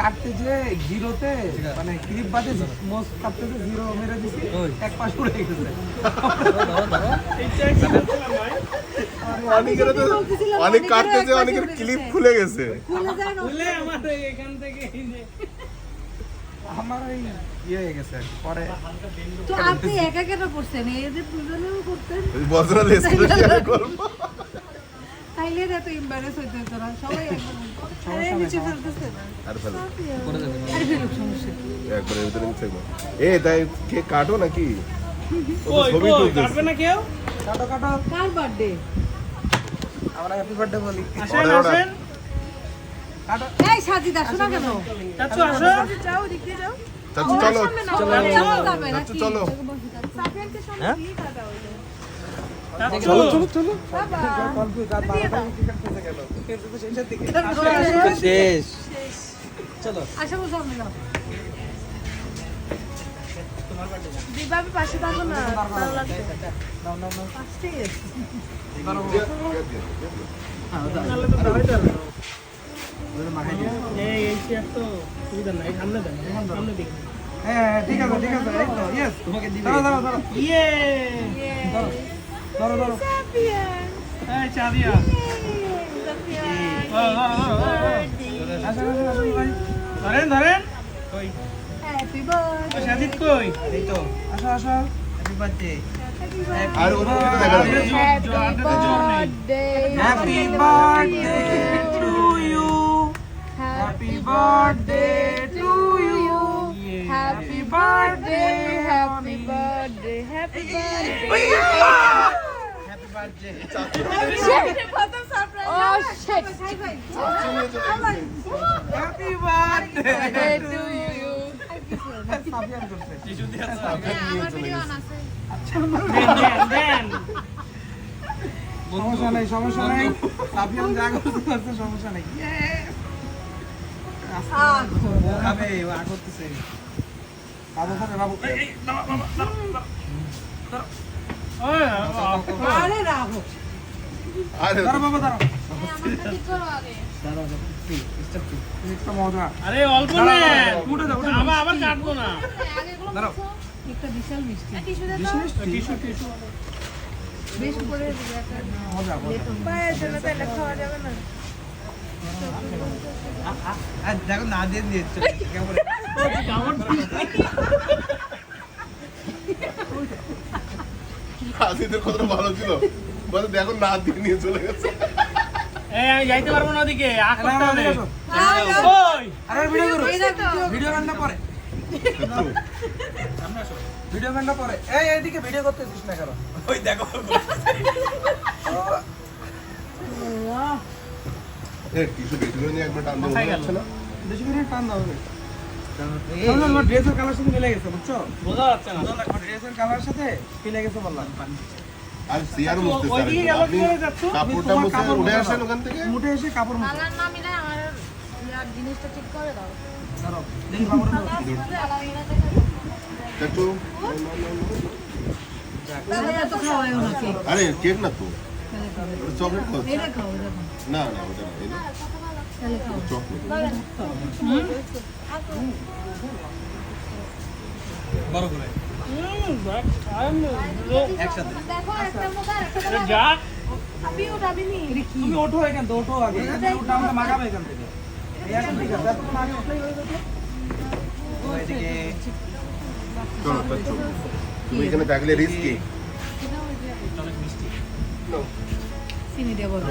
কাটতে যে জিরোতে মানে ক্লিপ বাদে মোস কাটতে যে জিরো মেরে দিছি এক পাশ উড়ে গেছে। অনেকের তো অনেক কাটতেছে অনেকের ক্লিপ খুলে গেছে। খুলে যায় না। বলে আমার এখান থেকে এই যে। আমার ওই ইয়ে হয়ে গেছে পরে তো আপনি একা কেন করছেন এদের দুজনেও করতেন। ওই বজরা লেস করে শেয়ার করব তাইলে এত এমবারেস হইতে হতো না সবাই আরে নিচে ফেলতেছে আর ফেলো আরে ফেলুক সমস্যা একবারে ভিতরে নিচে এ তাই কে কাটো নাকি? ও ছবি কাটবে না কেউ? কাটো কাটো। কার বার্থডে আমরা হ্যাপি বার্থডে বলি। আসেন আসেন। কাটো। এই সাজিদ আসো না কেন? চাচু আসো যাও দিকে যাও। চাচু চলো। চলো চলো। চলো। শেষ। চলো। আশা করছি সামনে যাও দিবাবি পাশে থাকো না ভালো লাগবে। নাও নাও নাও পাঁচটাই আছে। এই এই চেয়ার তো সুবিধা নাই সামনে দেন সামনে দিকে হ্যাঁ ঠিক আছে ঠিক আছে এই তো ইয়েস তোমাকে দিবে ইয়ে ধরো ধরো। এই চা দিয়া সাফিয়া ও, ও, ও, ও, ও। আসেন আসেন আসেন ভাই। ধরেন ধরেন। হ্যাপি বার্থডে ও, সাজিদ কই? এই তো। আসো আসো। হ্যাপি বার্থডে আর ওর দেখা যাবে happy birthday birthday happy birthday প্রথম surprise oh shit happy birthday to you সাবিয়ান করছে দেন দেন দেন সমস্যা নাই সমস্যা নাই। সাবিয়ান যা করতে করছে সমস্যা নাই। আ খাবে ও, রাখো আরে অল্প। আবার কাটবো না। দাঁড়াও। একটা বিশাল মিষ্টি। Tissue tissue. বেশ করে খাওয়া যাবে না। দেখো না দিয়ে দিয়েছে। কেমন হাসিদের কতটা ভালো ছিল। বলে দেখো না দিয়ে নিয়ে চলে গেছে। আমি যাইতে পারব না ওদিকে ভিডিও গানটা পরে। ভিডিও গানটা পরে। এই এইদিকে ভিডিও করতে দিস না কেন? ওই দেখো। এ বেশি করে নিয়ে একবার টান না? বেশি করে টান দাও। আমার ড্রেসের কালার সাথে মিলে গেছে বুঝছ? বোঝা যাচ্ছে না। ড্রেসের কালার সাথে মিলে গেছে বললাম। আর সিয়ার? কাপড়টা কাপড় উঠে আসেন। ওখান থেকে। এসে কাপড় মুছে কালার না মিলে আমার ইয়ার জিনিসটা ঠিক করে দাও। ধরো দেখি বাবুর কালার মিলে একটু তাহলে এত খাওয়ায় ওনাকে আরে কেক না তো। চকলেট খাও দেখো না না ওটা না ওঠো এখান থেকে ওঠো আগে এখান থেকে উঠে এখান থেকে এখন ঠিক আছে এতক্ষণ আগে উঠলেই হয়ে যেত চলো তার তুমি এখানে থাকলে রিস্কি চিনি দিয়ে বলো